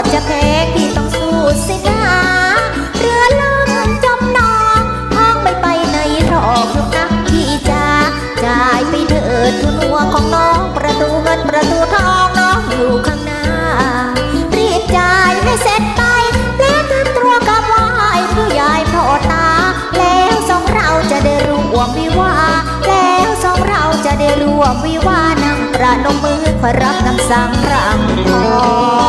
อจะแพ้พี่ต้องสู้สินะเรือล่มจมนองห้องไปไปในรอบลูกนะพี่จ๋าจ่ายไปเถิดทุนหัวของน้องประตูเงินประตูทองน้องอยู่ข้างหน้า รีบจ่ายให้เสร็จไปแล้วทำตัวกับวายผู้ใหญ่พ่อตา แล้วสองเราจะได้ร่วมวิวาแล้วสองเราจะได้ร่วมวิวานั่งประนมมือขอรับคำสั่งพระองค์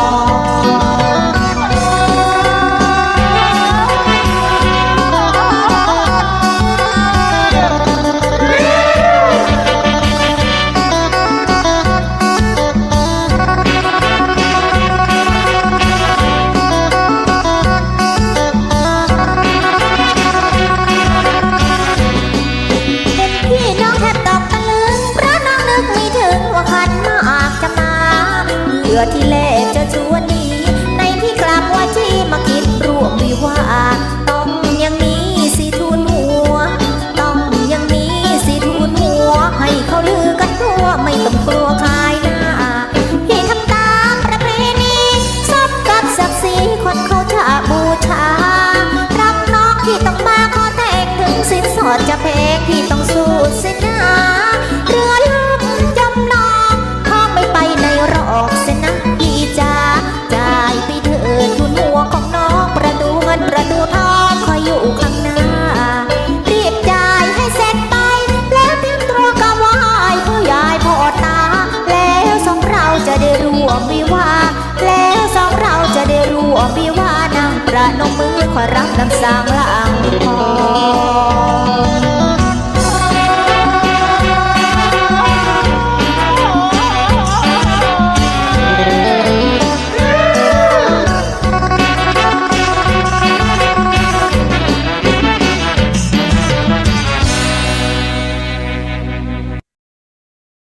บื่อที่แลกจะชวนหนีในที่กลับว่าที่มาคิดร่วมวิวาต้องยังนีสิทุนหัว ต้องยังนีสิทุนหัว ให้เขาลือกันทั่วไม่ต้องกลัวใคนเขาจะบูชารับน้องที่ต้องมาขอแต่งถึงสินสอดจะแพงที่ต้อง วมวิวา แล้วสองเราจะได้ร่วมวิวานางประนมมือขอรับคำสั่งลา